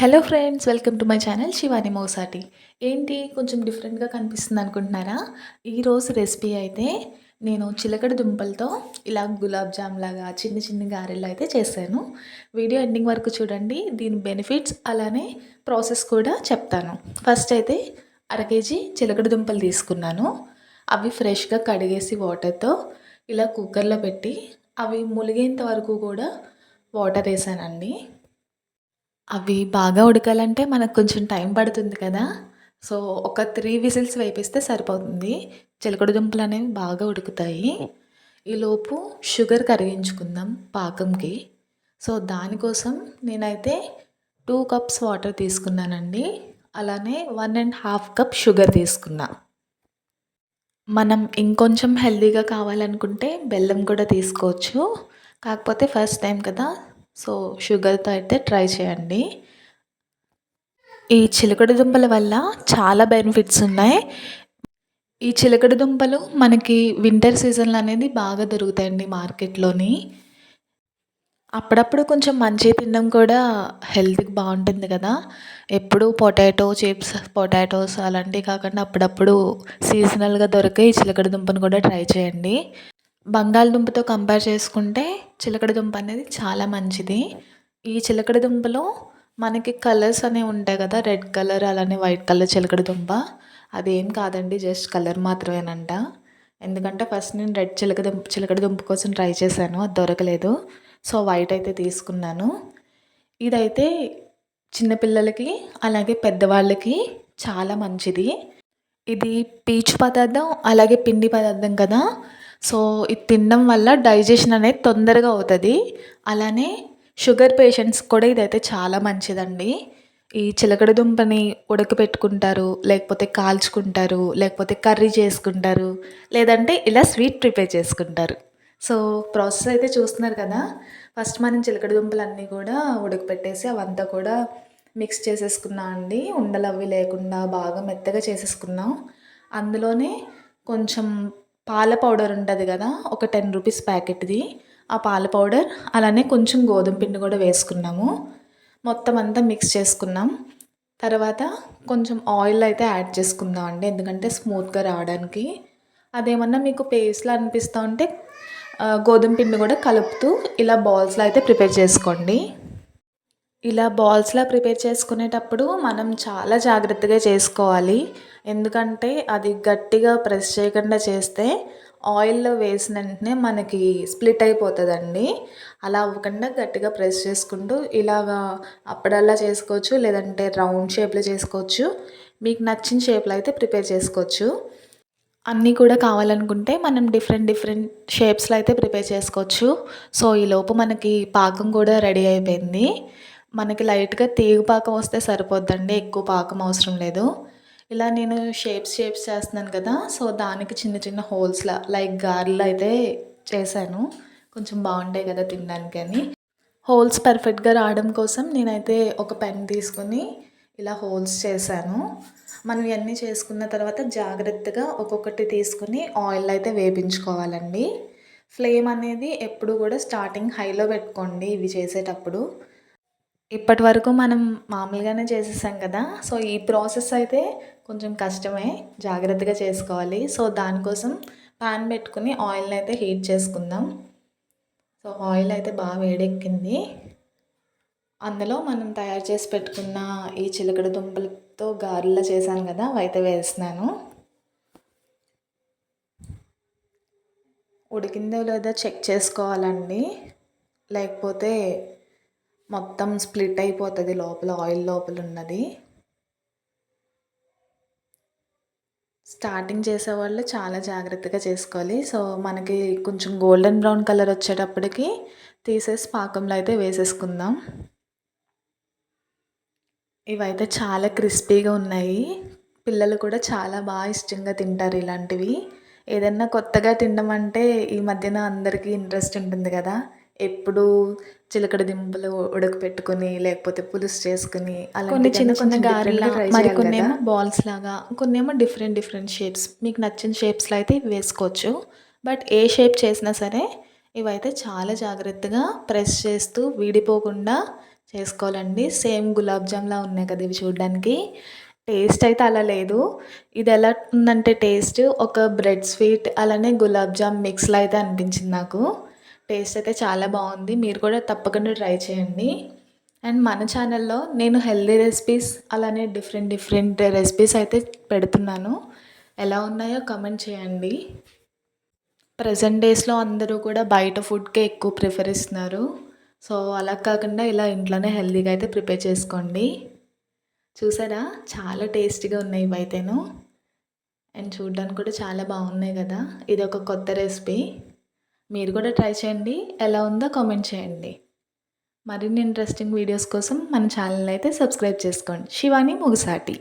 Hello friends welcome to my channel Shivani మోసాటి ఏంటి? కొంచెం డిఫరెంట్గా కనిపిస్తుంది అనుకుంటున్నారా? ఈరోజు రెసిపీ అయితే నేను చిలకడ దుంపలతో ఇలా గులాబ్ జామ్ లాగా చిన్న చిన్న గారెలు అయితే చేశాను. వీడియో ఎండింగ్ వరకు చూడండి దీని బెనిఫిట్స్ అలానే ప్రాసెస్ కూడా చెప్తాను. ఫస్ట్ అయితే అర కేజీ చిలకడ దుంపలు తీసుకున్నాను. అవి ఫ్రెష్గా కడిగేసి వాటర్తో ఇలా కుక్కర్లో పెట్టి అవి ములిగేంత వరకు కూడా వాటర్ వేసానండి. అవి బాగా ఉడకాలంటే మనకు కొంచెం టైం పడుతుంది కదా. సో ఒక త్రీ విజిల్స్ వేపిస్తే సరిపోతుంది. చిలకడ దుంపలు అనేవి బాగా ఉడుకుతాయి. ఈలోపు షుగర్ కరిగించుకుందాం పాకంకి. సో దానికోసం నేనైతే టూ కప్స్ వాటర్ తీసుకున్నానండి. అలానే one and half cup sugar తీసుకున్నా. మనం ఇంకొంచెం హెల్తీగా కావాలనుకుంటే బెల్లం కూడా తీసుకోవచ్చు. కాకపోతే ఫస్ట్ టైం కదా సో షుగర్తో అయితే ట్రై చేయండి. ఈ చిలకడ దుంపల వల్ల చాలా బెనిఫిట్స్ ఉన్నాయి. ఈ చిలకడ దుంపలు మనకి వింటర్ సీజన్లో అనేది బాగా దొరుకుతాయండి మార్కెట్లోని. అప్పుడప్పుడు కొంచెం మంచి తినడం కూడా హెల్త్కి బాగుంటుంది కదా. ఎప్పుడు పొటాటో చిప్స్ పొటాటోస్ అలాంటివి కాకుండా అప్పుడప్పుడు సీజనల్గా దొరికే ఈ చిలకడ దుంపను కూడా ట్రై చేయండి. బంగాళదుంపతో కంపేర్ చేసుకుంటే చిలకడ దుంప అనేది చాలా మంచిది. ఈ చిలకడ దుంపలో మనకి కలర్స్ అనేవి ఉంటాయి కదా రెడ్ కలర్ అలానే వైట్ కలర్ చిలకడ దుంప. అదేం కాదండి జస్ట్ కలర్ మాత్రమేనంట. ఎందుకంటే ఫస్ట్ నేను రెడ్ చిలక దుంప చిలకడ దుంప కోసం ట్రై చేశాను అది దొరకలేదు. సో వైట్ అయితే తీసుకున్నాను. ఇదైతే చిన్నపిల్లలకి అలాగే పెద్దవాళ్ళకి చాలా మంచిది. ఇది పీచు పదార్థం అలాగే పిండి పదార్థం కదా. సో ఇది తినడం వల్ల డైజెషన్ అనేది తొందరగా అవుతుంది. అలానే షుగర్ పేషెంట్స్ కూడా ఇదైతే చాలా మంచిదండి. ఈ చిలకడ దుంపని ఉడకపెట్టుకుంటారు లేకపోతే కాల్చుకుంటారు లేకపోతే కర్రీ చేసుకుంటారు లేదంటే ఇలా స్వీట్ ప్రిపేర్ చేసుకుంటారు. సో ప్రాసెస్ అయితే చూస్తున్నారు కదా. ఫస్ట్ మనం చిలకడ దుంపలన్నీ కూడా ఉడకపెట్టేసి అవంతా కూడా మిక్స్ చేసేసుకున్నాం అండి. ఉండలు అవి లేకుండా బాగా మెత్తగా చేసేసుకున్నాం అందులోనే కొంచెం పాల పౌడర్ ఉంటుంది కదా ఒక టెన్ రూపీస్ ప్యాకెట్ది. ఆ పాల పౌడర్ అలానే కొంచెం గోధుమ పిండి కూడా వేసుకున్నాము. మొత్తం అంతా మిక్స్ చేసుకున్నాం. తర్వాత కొంచెం ఆయిల్ అయితే యాడ్ చేసుకుందాం అండి ఎందుకంటే స్మూత్గా రావడానికి. అదేమన్నా మీకు పేస్ట్లో అనిపిస్తూ ఉంటే గోధుమ పిండి కూడా కలుపుతూ ఇలా బాల్స్లో అయితే ప్రిపేర్ చేసుకోండి. ఇలా బాల్స్లా ప్రిపేర్ చేసుకునేటప్పుడు మనం చాలా జాగ్రత్తగా చేసుకోవాలి. ఎందుకంటే అది గట్టిగా ప్రెస్ చేయకుండా చేస్తే ఆయిల్లో వేసిన వెంటనే మనకి స్ప్లిట్ అయిపోతుందండి. అలా అవ్వకుండా గట్టిగా ప్రెస్ చేసుకుంటూ ఇలాగా అప్పుడల్లా చేసుకోవచ్చు లేదంటే రౌండ్ షేప్లో చేసుకోవచ్చు. మీకు నచ్చిన షేప్లో అయితే ప్రిపేర్ చేసుకోవచ్చు. అన్నీ కూడా కావాలనుకుంటే మనం డిఫరెంట్ డిఫరెంట్ షేప్స్లో అయితే ప్రిపేర్ చేసుకోవచ్చు. సో ఈలోపు మనకి పాకం కూడా రెడీ అయిపోయింది. మనకి లైట్గా తీగ పాకం వస్తే సరిపోద్దండి ఎక్కువ పాకం అవసరం లేదు. ఇలా నేను షేప్స్ షేప్స్ చేస్తున్నాను కదా సో దానికి చిన్న చిన్న హోల్స్లా లైక్ గార్లు అయితే చేశాను. కొంచెం బాగుంటాయి కదా తినడానికి అని. హోల్స్ పర్ఫెక్ట్గా రావడం కోసం నేనైతే ఒక పెన్ తీసుకొని ఇలా హోల్స్ చేశాను. మనం ఇవన్నీ చేసుకున్న తర్వాత జాగ్రత్తగా ఒక్కొక్కటి తీసుకుని ఆయిల్ అయితే వేపించుకోవాలండి. ఫ్లేమ్ అనేది ఎప్పుడు కూడా స్టార్టింగ్ హైలో పెట్టుకోండి ఇవి చేసేటప్పుడు. ఇప్పటి వరకు మనం మామూలుగానే చేసేసాం కదా. సో ఈ ప్రాసెస్ అయితే కొంచెం కష్టమే. జాగ్రత్తగా చేసుకోవాలి. సో దానికోసం ప్యాన్ పెట్టుకుని ఆయిల్ని అయితే హీట్ చేసుకుందాం. సో ఆయిల్ అయితే బాగా వేడెక్కింది. అందులో మనం తయారు చేసి పెట్టుకున్న ఈ చిలకడ దుంపలతో గారెలా చేశాను కదా అయితే వేస్తున్నాను. ఉడికిందో లేదో చెక్ చేసుకోవాలండి. లేకపోతే మొత్తం స్ప్లిట్ అయిపోతుంది లోపల ఆయిల్ లోపల ఉన్నది. స్టార్టింగ్ చేసేవాళ్ళు చాలా జాగ్రత్తగా చేసుకోవాలి. సో మనకి కొంచెం గోల్డెన్ బ్రౌన్ కలర్ వచ్చేటప్పటికి తీసేసి పాకంలో అయితే వేసేసుకుందాం. ఇవైతే చాలా క్రిస్పీగా ఉన్నాయి. పిల్లలు కూడా చాలా బాగా ఇష్టంగా తింటారు ఇలాంటివి. ఏదన్నా కొత్తగా తినడం అంటే ఈ మధ్యన అందరికీ ఇంట్రెస్ట్ ఉంటుంది కదా. ఎప్పుడు చిలకడ దింపలు ఉడకపెట్టుకొని లేకపోతే పులుసు చేసుకుని అలా కొన్ని చిన్న చిన్న గారెలా మరి కొన్ని ఏమో బాల్స్ లాగా కొన్ని ఏమో డిఫరెంట్ డిఫరెంట్ షేప్స్ మీకు నచ్చిన షేప్స్లో అయితే వేసుకోవచ్చు. బట్ ఏ షేప్ చేసినా సరే ఇవైతే చాలా జాగ్రత్తగా ప్రెస్ చేస్తూ విడిపోకుండా చేసుకోవాలండి. సేమ్ గులాబ్ జామ్లా ఉన్నాయి కదా ఇవి చూడడానికి. టేస్ట్ అయితే అలా లేదు. ఇది ఎలా ఉందంటే టేస్ట్ ఒక బ్రెడ్ స్వీట్ అలానే గులాబ్ జామ్ మిక్స్లో అయితే అనిపించింది నాకు. టేస్ట్ అయితే చాలా బాగుంది. మీరు కూడా తప్పకుండా ట్రై చేయండి. అండ్ మన ఛానల్లో నేను హెల్దీ రెసిపీస్ అలానే డిఫరెంట్ డిఫరెంట్ రెసిపీస్ అయితే పెడుతున్నాను. ఎలా ఉన్నాయో కమెంట్ చేయండి. ప్రజెంట్ డేస్లో అందరూ కూడా బయట ఫుడ్కే ఎక్కువ ప్రిఫర్ ఇస్తున్నారు సో అలా కాకుండా ఇలా ఇంట్లోనే హెల్తీగా అయితే ప్రిపేర్ చేసుకోండి. చూసారా? చాలా టేస్టీగా ఉన్నాయి ఇవైతేను. అండ్ చూడడానికి కూడా చాలా బాగున్నాయి కదా. ఇది ఒక కొత్త రెసిపీ. మీరు కూడా ట్రై చేయండి. ఎలా ఉందో కామెంట్ చేయండి. మరిన్ని ఇంట్రెస్టింగ్ వీడియోస్ కోసం మన ఛానల్ అయితే సబ్స్క్రైబ్ చేసుకోండి. శివాని ముగుసాటి.